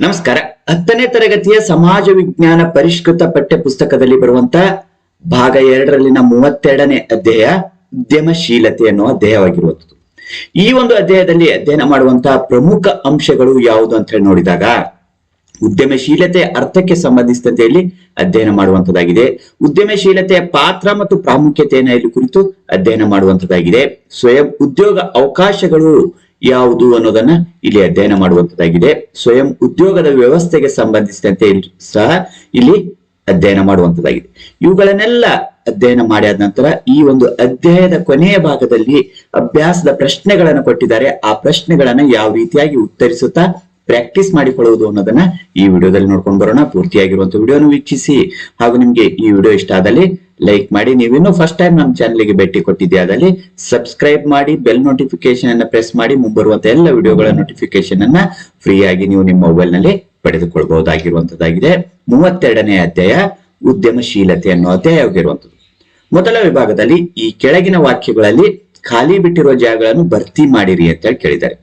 ನಮಸ್ಕಾರ. ಹತ್ತನೇ ತರಗತಿಯ ಸಮಾಜ ವಿಜ್ಞಾನ ಪರಿಷ್ಕೃತ ಪಠ್ಯ ಪುಸ್ತಕದಲ್ಲಿ ಬರುವಂತ ಭಾಗ ಎರಡರಲ್ಲಿನ ಮೂವತ್ತೆರಡನೇ ಅಧ್ಯಾಯ ಉದ್ಯಮಶೀಲತೆ ಅನ್ನುವ ಅಧ್ಯಾಯವಾಗಿರುವಂಥದ್ದು. ಈ ಒಂದು ಅಧ್ಯಾಯದಲ್ಲಿ ಅಧ್ಯಯನ ಮಾಡುವಂತಹ ಪ್ರಮುಖ ಅಂಶಗಳು ಯಾವುದು ಅಂತ ಹೇಳಿ ನೋಡಿದಾಗ, ಉದ್ಯಮಶೀಲತೆ ಅರ್ಥಕ್ಕೆ ಸಂಬಂಧಿಸಿದಂತೆ ಇಲ್ಲಿ ಅಧ್ಯಯನ ಮಾಡುವಂತದ್ದಾಗಿದೆ ಉದ್ಯಮಶೀಲತೆಯ ಪಾತ್ರ ಮತ್ತು ಪ್ರಾಮುಖ್ಯತೆಯನ್ನು ಇಲ್ಲಿ ಕುರಿತು ಅಧ್ಯಯನ ಮಾಡುವಂತದ್ದಾಗಿದೆ ಸ್ವಯಂ ಉದ್ಯೋಗ ಅವಕಾಶಗಳು ಯಾವುದು ಅನ್ನೋದನ್ನ ಇಲ್ಲಿ ಅಧ್ಯಯನ ಮಾಡುವಂತದ್ದಾಗಿದೆ. ಸ್ವಯಂ ಉದ್ಯೋಗದ ವ್ಯವಸ್ಥೆಗೆ ಸಂಬಂಧಿಸಿದಂತೆ ಸಹ ಇಲ್ಲಿ ಅಧ್ಯಯನ ಮಾಡುವಂತದ್ದಾಗಿದೆ. ಇವುಗಳನ್ನೆಲ್ಲ ಅಧ್ಯಯನ ಮಾಡಿದ ನಂತರ ಈ ಒಂದು ಅಧ್ಯಾಯದ ಕೊನೆಯ ಭಾಗದಲ್ಲಿ ಅಭ್ಯಾಸದ ಪ್ರಶ್ನೆಗಳನ್ನು ಕೊಟ್ಟಿದ್ದಾರೆ. ಆ ಪ್ರಶ್ನೆಗಳನ್ನ ಯಾವ ರೀತಿಯಾಗಿ ಉತ್ತರಿಸುತ್ತಾ ಪ್ರಾಕ್ಟೀಸ್ ಮಾಡಿಕೊಳ್ಳುವುದು ಅನ್ನೋದನ್ನ ಈ ವಿಡಿಯೋದಲ್ಲಿ ನೋಡ್ಕೊಂಡು ಬರೋಣ. ಪೂರ್ತಿಯಾಗಿರುವಂತ ವಿಡಿಯೋನ ವೀಕ್ಷಿಸಿ. ಹಾಗೂ ನಿಮ್ಗೆ ಈ ವಿಡಿಯೋ ಇಷ್ಟ ಆದಲ್ಲಿ ಲೈಕ್ ಮಾಡಿ. ನೀವಿನ್ನೂ ಫಸ್ಟ್ ಟೈಮ್ ನಮ್ಮ ಚಾನಲ್ಗೆ ಭೇಟಿ ಕೊಟ್ಟಿದ್ದೆ ಆದಲ್ಲಿ ಸಬ್ಸ್ಕ್ರೈಬ್ ಮಾಡಿ ಬೆಲ್ ನೋಟಿಫಿಕೇಶನ್ ಅನ್ನ ಪ್ರೆಸ್ ಮಾಡಿ. ಮುಂಬರುವಂತ ಎಲ್ಲ ವಿಡಿಯೋಗಳ ನೋಟಿಫಿಕೇಶನ್ ಅನ್ನ ಫ್ರೀಯಾಗಿ ನೀವು ನಿಮ್ಮ ಮೊಬೈಲ್ನಲ್ಲಿ ಪಡೆದುಕೊಳ್ಬಹುದಾಗಿರುವಂತದ್ದಾಗಿದೆ ಮೂವತ್ತೆರಡನೇ ಅಧ್ಯಾಯ, ಉದ್ಯಮಶೀಲತೆ ಅನ್ನೋ ಅಧ್ಯಾಯವಾಗಿರುವಂತದ್ದು ಮೊದಲ ವಿಭಾಗದಲ್ಲಿ ಈ ಕೆಳಗಿನ ವಾಕ್ಯಗಳಲ್ಲಿ ಖಾಲಿ ಬಿಟ್ಟಿರುವ ಜಾಗಗಳನ್ನು ಭರ್ತಿ ಮಾಡಿರಿ ಅಂತ ಹೇಳಿ ಕೇಳಿದ್ದಾರೆ.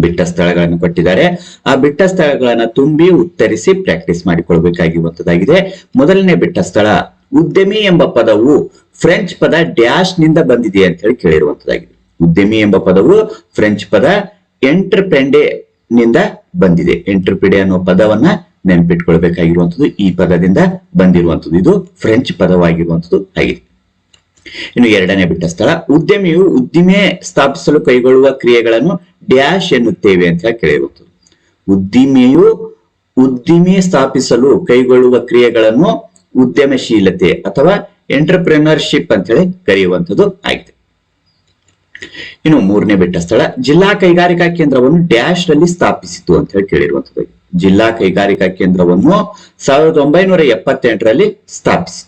ಬಿಟ್ಟ ಸ್ಥಳಗಳನ್ನು ಕೊಟ್ಟಿದ್ದಾರೆ. ಆ ಬಿಟ್ಟ ಸ್ಥಳಗಳನ್ನ ತುಂಬಿ ಉತ್ತರಿಸಿ ಪ್ರಾಕ್ಟೀಸ್ ಮಾಡಿಕೊಳ್ಬೇಕಾಗಿರುವಂತದ್ದಾಗಿದೆ ಮೊದಲನೇ ಬಿಟ್ಟ ಸ್ಥಳ ಉದ್ಯಮಿ ಎಂಬ ಪದವು ಫ್ರೆಂಚ್ ಪದ ಡ್ಯಾಶ್ನಿಂದ ಬಂದಿದೆ ಅಂತ ಹೇಳಿ ಕೇಳಿರುವಂತದ್ದಾಗಿದೆ. ಉದ್ಯಮಿ ಎಂಬ ಪದವು ಫ್ರೆಂಚ್ ಪದ ಎಂಟರ್ಪ್ರೆಂಡೆ ನಿಂದ ಬಂದಿದೆ. ಎಂಟರ್ಪ್ರಿಡೆ ಅನ್ನೋ ಪದವನ್ನ ನೆನಪಿಟ್ಕೊಳ್ಬೇಕಾಗಿರುವಂತದ್ದು ಈ ಪದದಿಂದ ಬಂದಿರುವಂತದ್ದು. ಇದು ಫ್ರೆಂಚ್ ಪದವಾಗಿರುವಂತದ್ದು ಆಗಿದೆ. ಇನ್ನು ಎರಡನೇ ಬಿಟ್ಟ ಸ್ಥಳ. ಉದ್ಯಮಿಯು ಉದ್ದಿಮೆ ಸ್ಥಾಪಿಸಲು ಕೈಗೊಳ್ಳುವ ಕ್ರಿಯೆಗಳನ್ನು ಡ್ಯಾಶ್ ಎನ್ನುತ್ತೇವೆ ಅಂತ ಕೇಳಿರುತ್ತೆ ಉದ್ದಿಮೆಯು ಉದ್ದಿಮೆ ಸ್ಥಾಪಿಸಲು ಕೈಗೊಳ್ಳುವ ಕ್ರಿಯೆಗಳನ್ನು ಉದ್ಯಮಶೀಲತೆ ಅಥವಾ ಎಂಟರ್ಪ್ರಿನರ್ಶಿಪ್ ಅಂತ ಹೇಳಿ ಕರೆಯುವಂಥದ್ದು ಆಗಿದೆ. ಇನ್ನು ಮೂರನೇ ಬೆಟ್ಟ ಸ್ಥಳ, ಜಿಲ್ಲಾ ಕೈಗಾರಿಕಾ ಕೇಂದ್ರವನ್ನು ಡ್ಯಾಶ್ನಲ್ಲಿ ಸ್ಥಾಪಿಸಿತು ಅಂತ ಹೇಳಿ ಕೇಳಿರುವಂಥದ್ದು. ಜಿಲ್ಲಾ ಕೈಗಾರಿಕಾ ಕೇಂದ್ರವನ್ನು ಸಾವಿರದ ಒಂಬೈನೂರ ಎಪ್ಪತ್ತೆಂಟರಲ್ಲಿ ಸ್ಥಾಪಿಸಿತು.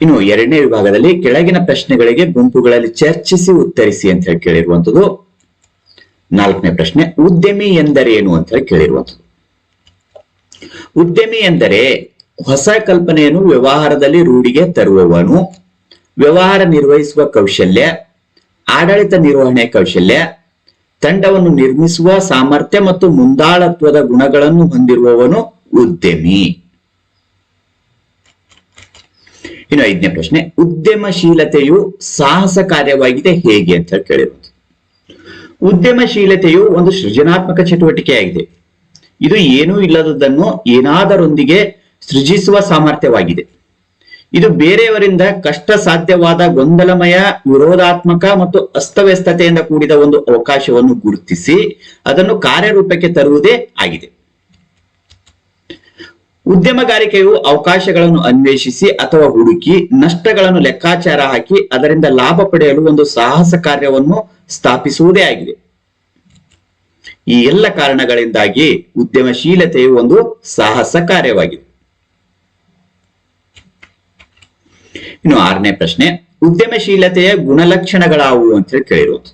ಇನ್ನು ಎರಡನೇ ವಿಭಾಗದಲ್ಲಿ ಕೆಳಗಿನ ಪ್ರಶ್ನೆಗಳಿಗೆ ಗುಂಪುಗಳಲ್ಲಿ ಚರ್ಚಿಸಿ ಉತ್ತರಿಸಿ ಅಂತ ಹೇಳಿ ಕೇಳಿರುವಂತದ್ದು ನಾಲ್ಕನೇ ಪ್ರಶ್ನೆ, ಉದ್ಯಮಿ ಎಂದರೇನು ಅಂತ ಹೇಳಿ ಕೇಳಿರುವಂತದ್ದು ಉದ್ಯಮಿ ಎಂದರೆ ಹೊಸ ಕಲ್ಪನೆಯನ್ನು ವ್ಯವಹಾರದಲ್ಲಿ ರೂಢಿಗೆ ತರುವವನು, ವ್ಯವಹಾರ ನಿರ್ವಹಿಸುವ ಕೌಶಲ್ಯ, ಆಡಳಿತ ನಿರ್ವಹಣೆ ಕೌಶಲ್ಯ, ತಂಡವನ್ನು ನಿರ್ಮಿಸುವ ಸಾಮರ್ಥ್ಯ ಮತ್ತು ಮುಂದಾಳತ್ವದ ಗುಣಗಳನ್ನು ಹೊಂದಿರುವವನು ಉದ್ಯಮಿ. ಇನ್ನು ಐದನೇ ಪ್ರಶ್ನೆ, ಉದ್ಯಮಶೀಲತೆಯು ಸಾಹಸ ಕಾರ್ಯವಾಗಿದೆ ಹೇಗೆ ಅಂತ ಕೇಳಿರುವುದು ಉದ್ಯಮಶೀಲತೆಯು ಒಂದು ಸೃಜನಾತ್ಮಕ ಚಟುವಟಿಕೆಯಾಗಿದೆ. ಇದು ಏನೂ ಇಲ್ಲದನ್ನು ಏನಾದರೊಂದಿಗೆ ಸೃಜಿಸುವ ಸಾಮರ್ಥ್ಯವಾಗಿದೆ. ಇದು ಬೇರೆಯವರಿಂದ ಕಷ್ಟ ಸಾಧ್ಯವಾದ ಗೊಂದಲಮಯ, ವಿರೋಧಾತ್ಮಕ ಮತ್ತು ಅಸ್ತವ್ಯಸ್ತತೆಯಿಂದ ಕೂಡಿದ ಒಂದು ಅವಕಾಶವನ್ನು ಗುರುತಿಸಿ ಅದನ್ನು ಕಾರ್ಯರೂಪಕ್ಕೆ ತರುವುದೇ ಆಗಿದೆ. ಉದ್ಯಮಗಾರಿಕೆಯು ಅವಕಾಶಗಳನ್ನು ಅನ್ವೇಷಿಸಿ ಅಥವಾ ಹುಡುಕಿ ನಷ್ಟಗಳನ್ನು ಲೆಕ್ಕಾಚಾರ ಹಾಕಿ ಅದರಿಂದ ಲಾಭ ಪಡೆಯಲು ಒಂದು ಸಾಹಸ ಕಾರ್ಯವನ್ನು ಸ್ಥಾಪಿಸುವುದೇ ಆಗಿದೆ. ಈ ಎಲ್ಲ ಕಾರಣಗಳಿಂದಾಗಿ ಉದ್ಯಮಶೀಲತೆಯು ಒಂದು ಸಾಹಸ ಕಾರ್ಯವಾಗಿದೆ. ಇನ್ನು ಆರನೇ ಪ್ರಶ್ನೆ, ಉದ್ಯಮಶೀಲತೆಯ ಗುಣಲಕ್ಷಣಗಳಾವುವು ಅಂತ ಕೇಳಿರುವುದು.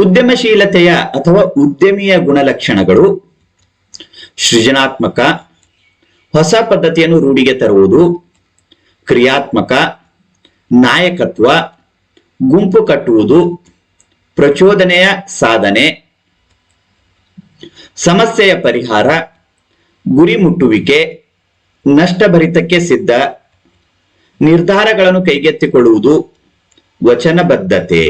ಉದ್ಯಮಶೀಲತೆಯ ಅಥವಾ ಉದ್ಯಮಿಯ ಗುಣಲಕ್ಷಣಗಳು ಸೃಜನಾತ್ಮಕ ಹೊಸ ಪದ್ಧತಿಯನ್ನು ರೂಢಿಗೆ ತರುವುದು, ಕ್ರಿಯಾತ್ಮಕ, ನಾಯಕತ್ವ, ಗುಂಪು ಕಟ್ಟುವುದು, ಪ್ರಚೋದನೆಯ ಸಾಧನೆ, ಸಮಸ್ಯೆಯ ಪರಿಹಾರ, ಗುರಿ ಮುಟ್ಟುವಿಕೆ, ನಷ್ಟಭರಿತಕ್ಕೆ ಸಿದ್ಧ, ನಿರ್ಧಾರಗಳನ್ನು ಕೈಗೆತ್ತಿಕೊಳ್ಳುವುದು, ವಚನಬದ್ಧತೆ.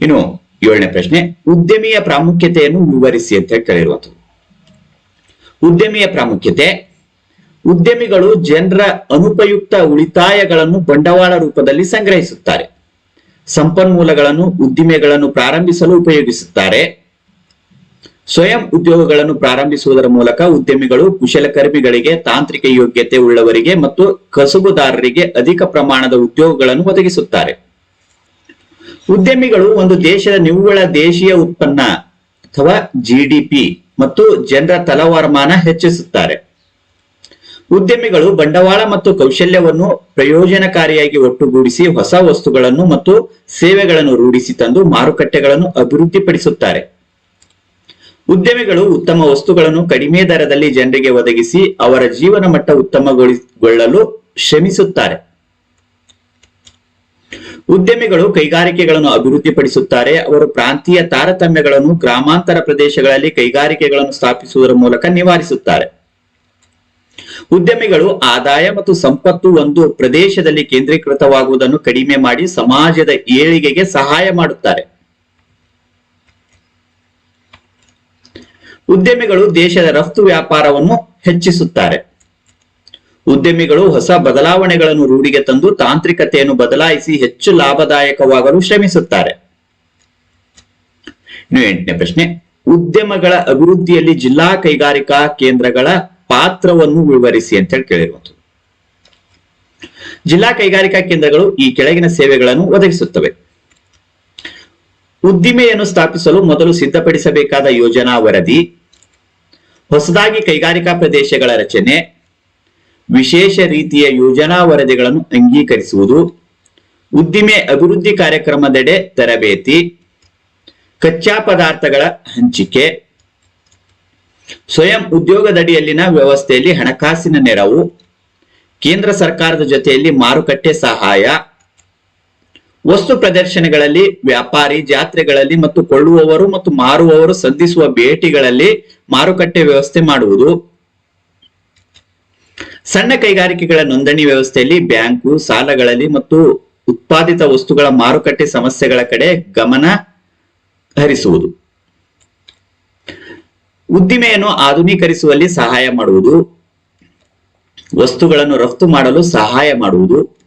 ಇನ್ನು ಏಳನೇ ಪ್ರಶ್ನೆ, ಉದ್ಯಮಿಯ ಪ್ರಾಮುಖ್ಯತೆಯನ್ನು ವಿವರಿಸಿ ಅಂತ ಕೇಳಿರುವಂಥದ್ದು. ಉದ್ಯಮಿಯ ಪ್ರಾಮುಖ್ಯತೆ, ಉದ್ಯಮಿಗಳು ಜನರ ಅನುಪಯುಕ್ತ ಉಳಿತಾಯಗಳನ್ನು ಬಂಡವಾಳ ರೂಪದಲ್ಲಿ ಸಂಗ್ರಹಿಸುತ್ತಾರೆ. ಸಂಪನ್ಮೂಲಗಳನ್ನು, ಉದ್ದಿಮೆಗಳನ್ನು ಪ್ರಾರಂಭಿಸಲು ಉಪಯೋಗಿಸುತ್ತಾರೆ. ಸ್ವಯಂ ಉದ್ಯೋಗಗಳನ್ನು ಪ್ರಾರಂಭಿಸುವುದರ ಮೂಲಕ ಉದ್ಯಮಿಗಳು ಕುಶಲಕರ್ಮಿಗಳಿಗೆ, ತಾಂತ್ರಿಕ ಯೋಗ್ಯತೆ ಉಳ್ಳವರಿಗೆ ಮತ್ತು ಕಸುಬುದಾರರಿಗೆ ಅಧಿಕ ಪ್ರಮಾಣದ ಉದ್ಯೋಗಗಳನ್ನು ಒದಗಿಸುತ್ತಾರೆ. ಉದ್ಯಮಿಗಳು ಒಂದು ದೇಶದ ನಿವ್ವಳ ದೇಶೀಯ ಉತ್ಪನ್ನ ಅಥವಾ ಜಿಡಿಪಿ ಮತ್ತು ಜನರ ತಲವಾರಮಾನ ಹೆಚ್ಚಿಸುತ್ತಾರೆ. ಉದ್ಯಮಿಗಳು ಬಂಡವಾಳ ಮತ್ತು ಕೌಶಲ್ಯವನ್ನು ಪ್ರಯೋಜನಕಾರಿಯಾಗಿ ಒಟ್ಟುಗೂಡಿಸಿ ಹೊಸ ವಸ್ತುಗಳನ್ನು ಮತ್ತು ಸೇವೆಗಳನ್ನು ರೂಢಿಸಿ ತಂದು ಮಾರುಕಟ್ಟೆಗಳನ್ನು ಅಭಿವೃದ್ಧಿಪಡಿಸುತ್ತಾರೆ. ಉದ್ಯಮಿಗಳು ಉತ್ತಮ ವಸ್ತುಗಳನ್ನು ಕಡಿಮೆ ದರದಲ್ಲಿ ಜನರಿಗೆ ಒದಗಿಸಿ ಅವರ ಜೀವನ ಮಟ್ಟ ಉತ್ತಮಗೊಳಿಸಿಕೊಳ್ಳಲು ಶ್ರಮಿಸುತ್ತಾರೆ. ಉದ್ಯಮಿಗಳು ಕೈಗಾರಿಕೆಗಳನ್ನು ಅಭಿವೃದ್ಧಿಪಡಿಸುತ್ತಾರೆ. ಅವರು ಪ್ರಾಂತೀಯ ತಾರತಮ್ಯಗಳನ್ನು ಗ್ರಾಮಾಂತರ ಪ್ರದೇಶಗಳಲ್ಲಿ ಕೈಗಾರಿಕೆಗಳನ್ನು ಸ್ಥಾಪಿಸುವುದರ ಮೂಲಕ ನಿವಾರಿಸುತ್ತಾರೆ. ಉದ್ಯಮಿಗಳು ಆದಾಯ ಮತ್ತು ಸಂಪತ್ತು ಒಂದು ಪ್ರದೇಶದಲ್ಲಿ ಕೇಂದ್ರೀಕೃತವಾಗುವುದನ್ನು ಕಡಿಮೆ ಮಾಡಿ ಸಮಾಜದ ಏಳಿಗೆಗೆ ಸಹಾಯ ಮಾಡುತ್ತಾರೆ. ಉದ್ಯಮಿಗಳು ದೇಶದ ರಫ್ತು ವ್ಯಾಪಾರವನ್ನು ಹೆಚ್ಚಿಸುತ್ತಾರೆ. ಉದ್ಯಮಿಗಳು ಹೊಸ ಬದಲಾವಣೆಗಳನ್ನು ರೂಢಿಗೆ ತಂದು ತಾಂತ್ರಿಕತೆಯನ್ನು ಬದಲಾಯಿಸಿ ಹೆಚ್ಚು ಲಾಭದಾಯಕವಾಗಲು ಶ್ರಮಿಸುತ್ತಾರೆ. ಇನ್ನು ಎಂಟನೇ ಪ್ರಶ್ನೆ, ಉದ್ಯಮಗಳ ಅಭಿವೃದ್ಧಿಯಲ್ಲಿ ಜಿಲ್ಲಾ ಕೈಗಾರಿಕಾ ಕೇಂದ್ರಗಳ ಪಾತ್ರವನ್ನು ವಿವರಿಸಿ ಅಂತ ಹೇಳಿ ಜಿಲ್ಲಾ ಕೈಗಾರಿಕಾ ಕೇಂದ್ರಗಳು ಈ ಕೆಳಗಿನ ಸೇವೆಗಳನ್ನು ಒದಗಿಸುತ್ತವೆ. ಉದ್ದಿಮೆಯನ್ನು ಸ್ಥಾಪಿಸಲು ಮೊದಲು ಸಿದ್ಧಪಡಿಸಬೇಕಾದ ಯೋಜನಾ ವರದಿ, ಹೊಸದಾಗಿ ಕೈಗಾರಿಕಾ ಪ್ರದೇಶಗಳ ರಚನೆ ವಿಶೇಷ ರೀತಿಯ ಯೋಜನಾ ವರದಿಗಳನ್ನು ಅಂಗೀಕರಿಸುವುದು, ಉದ್ದಿಮೆ ಅಭಿವೃದ್ಧಿ ಕಾರ್ಯಕ್ರಮದೆಡೆ ತರಬೇತಿ, ಕಚ್ಚಾ ಪದಾರ್ಥಗಳ ಹಂಚಿಕೆ, ಸ್ವಯಂ ಉದ್ಯೋಗದಡಿಯಲ್ಲಿನ ವ್ಯವಸ್ಥೆಯಲ್ಲಿ ಹಣಕಾಸಿನ ನೆರವು, ಕೇಂದ್ರ ಸರ್ಕಾರದ ಜೊತೆಯಲ್ಲಿ ಮಾರುಕಟ್ಟೆ ಸಹಾಯ, ವಸ್ತು ಪ್ರದರ್ಶನಗಳಲ್ಲಿ ವ್ಯಾಪಾರಿ ಜಾತ್ರೆಗಳಲ್ಲಿ ಮತ್ತು ಕೊಳ್ಳುವವರು ಮತ್ತು ಮಾರುವವರು ಸಂಧಿಸುವ ಭೇಟಿಗಳಲ್ಲಿ ಮಾರುಕಟ್ಟೆ ವ್ಯವಸ್ಥೆ ಮಾಡುವುದು. ಸಣ್ಣ ಕೈಗಾರಿಕೆಗಳ ನೋಂದಣಿ ವ್ಯವಸ್ಥೆಯಲ್ಲಿ ಬ್ಯಾಂಕು, ಸಾಲಗಳಲ್ಲಿ ಮತ್ತು ಉತ್ಪಾದಿತ ವಸ್ತುಗಳ ಮಾರುಕಟ್ಟೆ ಸಮಸ್ಯೆಗಳ ಕಡೆ ಗಮನ ಹರಿಸುವುದು. ಉದ್ದಿಮೆಯನ್ನು ಆಧುನೀಕರಿಸುವಲ್ಲಿ ಸಹಾಯ ಮಾಡುವುದು. ವಸ್ತುಗಳನ್ನು ರಫ್ತು ಮಾಡಲು ಸಹಾಯ ಮಾಡುವುದು.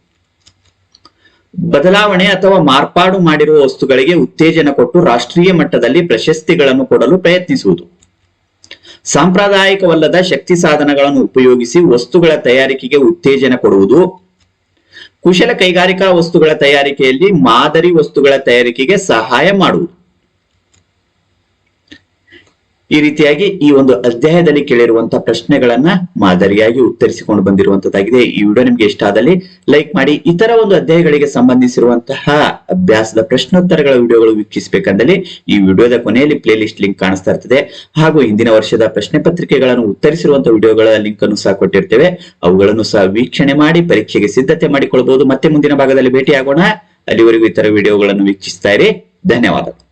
ಬದಲಾವಣೆ ಅಥವಾ ಮಾರ್ಪಾಡು ಮಾಡಿರುವ ವಸ್ತುಗಳಿಗೆ ಉತ್ತೇಜನ ಕೊಟ್ಟು ರಾಷ್ಟ್ರೀಯ ಮಟ್ಟದಲ್ಲಿ ಪ್ರಶಸ್ತಿಗಳನ್ನು ಕೊಡಲು ಪ್ರಯತ್ನಿಸುವುದು. ಸಾಂಪ್ರದಾಯಿಕವಲ್ಲದ ಶಕ್ತಿ ಸಾಧನಗಳನ್ನು ಉಪಯೋಗಿಸಿ ವಸ್ತುಗಳ ತಯಾರಿಕೆಗೆ ಉತ್ತೇಜನ ಕೊಡುವುದು. ಕುಶಲ ಕೈಗಾರಿಕಾ ವಸ್ತುಗಳ ತಯಾರಿಕೆಯಲ್ಲಿ ಮಾದರಿ ವಸ್ತುಗಳ ತಯಾರಿಕೆಗೆ ಸಹಾಯ ಮಾಡುವುದು. ಈ ರೀತಿಯಾಗಿ ಈ ಒಂದು ಅಧ್ಯಾಯದಲ್ಲಿ ಕೇಳಿರುವಂತಹ ಪ್ರಶ್ನೆಗಳನ್ನ ಮಾದರಿಯಾಗಿ ಉತ್ತರಿಸಿಕೊಂಡು ಬಂದಿರುವಂತದ್ದಾಗಿದೆ. ಈ ವಿಡಿಯೋ ನಿಮ್ಗೆ ಇಷ್ಟ ಆದಲ್ಲಿ ಲೈಕ್ ಮಾಡಿ. ಇತರ ಒಂದು ಅಧ್ಯಾಯಗಳಿಗೆ ಸಂಬಂಧಿಸಿರುವಂತಹ ಅಭ್ಯಾಸದ ಪ್ರಶ್ನೋತ್ತರಗಳ ವಿಡಿಯೋಗಳು ವೀಕ್ಷಿಸಬೇಕಂದಲ್ಲಿ ಈ ವಿಡಿಯೋದ ಕೊನೆಯಲ್ಲಿ ಪ್ಲೇ ಲಿಸ್ಟ್ ಲಿಂಕ್ ಕಾಣಿಸ್ತಾ ಇರ್ತದೆ. ಹಾಗೂ ಹಿಂದಿನ ವರ್ಷದ ಪ್ರಶ್ನೆ ಪತ್ರಿಕೆಗಳನ್ನು ಉತ್ತರಿಸಿರುವಂತಹ ವಿಡಿಯೋಗಳ ಲಿಂಕ್ ಅನ್ನು ಸಹ ಕೊಟ್ಟಿರ್ತೇವೆ. ಅವುಗಳನ್ನು ಸಹ ವೀಕ್ಷಣೆ ಮಾಡಿ ಪರೀಕ್ಷೆಗೆ ಸಿದ್ಧತೆ ಮಾಡಿಕೊಳ್ಬಹುದು ಮತ್ತೆ ಮುಂದಿನ ಭಾಗದಲ್ಲಿ ಭೇಟಿಯಾಗೋಣ. ಅಲ್ಲಿವರೆಗೂ ಇತರ ವಿಡಿಯೋಗಳನ್ನು ವೀಕ್ಷಿಸ್ತಾ ಇರಿ. ಧನ್ಯವಾದಗಳು.